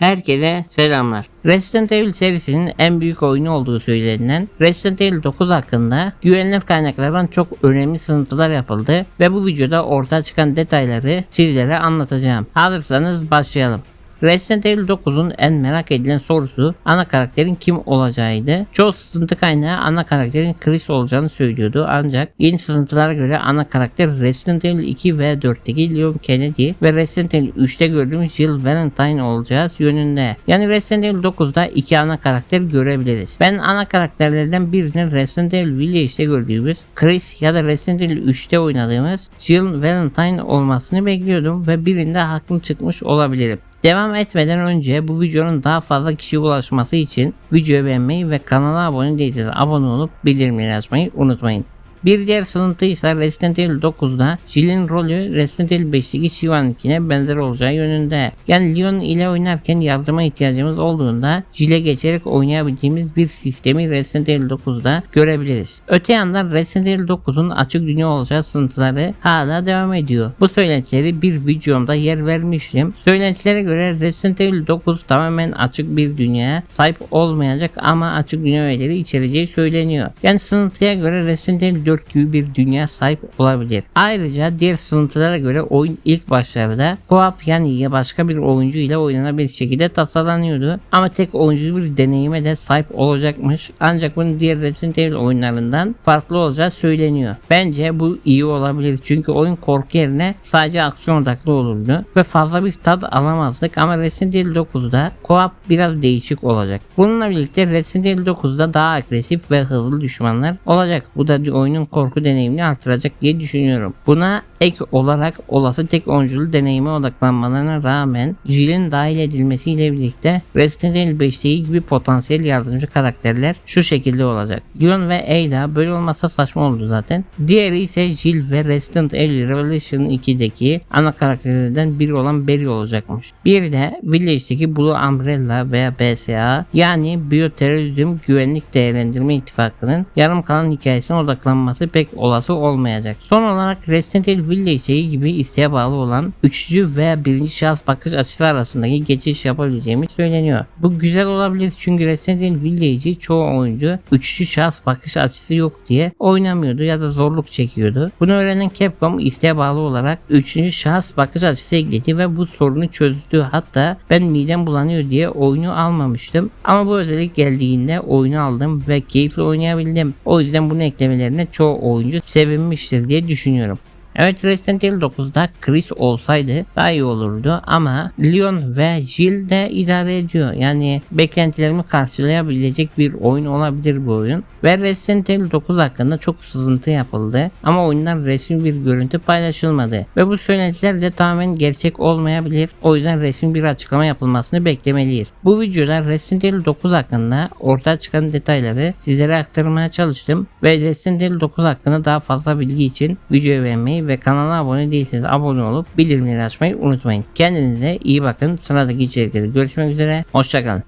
Herkese selamlar. Resident Evil serisinin en büyük oyunu olduğu söylenilen Resident Evil 9 hakkında güvenilir kaynaklardan çok önemli sızıntılar yapıldı ve bu videoda ortaya çıkan detayları sizlere anlatacağım. Hazırsanız başlayalım. Resident Evil 9'un en merak edilen sorusu ana karakterin kim olacağıydı. Çoğu sızıntı kaynağı ana karakterin Chris olacağını söylüyordu ancak yeni sızıntılara göre ana karakter Resident Evil 2 ve 4'teki Leon Kennedy ve Resident Evil 3'te gördüğümüz Jill Valentine olacağız yönünde. Yani Resident Evil 9'da iki ana karakter görebiliriz. Ben ana karakterlerden birini Resident Evil Village'de gördüğümüz Chris ya da Resident Evil 3'te oynadığımız Jill Valentine olmasını bekliyordum ve birinde hakkım çıkmış olabilirim. Devam etmeden önce bu videonun daha fazla kişiye ulaşması için videoyu beğenmeyi ve kanala abone değilseniz abone olup bildirimleri açmayı unutmayın. Bir diğer sızıntı ise Resident Evil 9'da Jill'in rolü Resident Evil 5'teki Shiva'nınkine benzer olacağı yönünde. Yani Leon ile oynarken yardıma ihtiyacımız olduğunda Jill'e geçerek oynayabildiğimiz bir sistemi Resident Evil 9'da görebiliriz. Öte yandan Resident Evil 9'un açık dünya olacağı sızıntıları hala devam ediyor. Bu söylentileri bir videomda yer vermiştim. Söylentilere göre Resident Evil 9 tamamen açık bir dünyaya sahip olmayacak ama açık dünya öğeleri içereceği söyleniyor. Yani sızıntıya göre Resident Evil 4 gibi bir dünya sahip olabilir. Ayrıca diğer sızıntılara göre oyun ilk başlarda co-op yani başka bir oyuncu ile oynanabilir şekilde tasarlanıyordu. Ama tek oyuncu bir deneyime de sahip olacakmış. Ancak bunun diğer Resident Evil oyunlarından farklı olacağı söyleniyor. Bence bu iyi olabilir çünkü oyun korku yerine sadece aksiyon odaklı olurdu ve fazla bir tad alamazdık ama Resident Evil 9'da co-op biraz değişik olacak. Bununla birlikte Resident Evil 9'da daha agresif ve hızlı düşmanlar olacak. Bu da oyunun korku deneyimini artıracak diye düşünüyorum. Buna ek olarak olası tek oyunculu deneyime odaklanmalarına rağmen Jill'in dahil edilmesiyle birlikte Resident Evil 5'teki gibi potansiyel yardımcı karakterler şu şekilde olacak. Leon ve Ada böyle olmasa saçma oldu zaten. Diğeri ise Jill ve Resident Evil Revelation 2'deki ana karakterlerden biri olan Barry olacakmış. Bir de Village'deki Blue Umbrella veya BSA yani Biyoterörizm Güvenlik Değerlendirme İttifakı'nın yarım kalan hikayesine odaklanması pek olası olmayacak. Son olarak Resident Evil Village gibi isteğe bağlı olan üçüncü veya birinci şahıs bakış açısı arasındaki geçiş yapabileceğimiz söyleniyor. Bu güzel olabilir çünkü Resident Evil Village'i çoğu oyuncu üçüncü şahıs bakış açısı yok diye oynamıyordu ya da zorluk çekiyordu. Bunu öğrenen Capcom isteğe bağlı olarak üçüncü şahıs bakış açısı ekledi ve bu sorunu çözdü. Hatta ben midem bulanıyor diye oyunu almamıştım. Ama bu özellik geldiğinde oyunu aldım ve keyifli oynayabildim. O yüzden bunu eklemelerine çoğu oyuncu sevinmiştir diye düşünüyorum. Evet Resident Evil 9'da Chris olsaydı daha iyi olurdu ama Leon ve Jill de idare ediyor. Yani beklentilerimi karşılayabilecek bir oyun olabilir bu oyun. Ve Resident Evil 9 hakkında çok sızıntı yapıldı ama oyundan resmi bir görüntü paylaşılmadı. Ve bu söylentiler de tamamen gerçek olmayabilir. O yüzden resmi bir açıklama yapılmasını beklemeliyiz. Bu videoda Resident Evil 9 hakkında ortaya çıkan detayları sizlere aktarmaya çalıştım. Ve Resident Evil 9 hakkında daha fazla bilgi için videoyu beğenmeyi ve kanala abone değilseniz abone olup bildirimleri açmayı unutmayın. Kendinize iyi bakın. Sıradaki içerikleri görüşmek üzere. Hoşçakalın.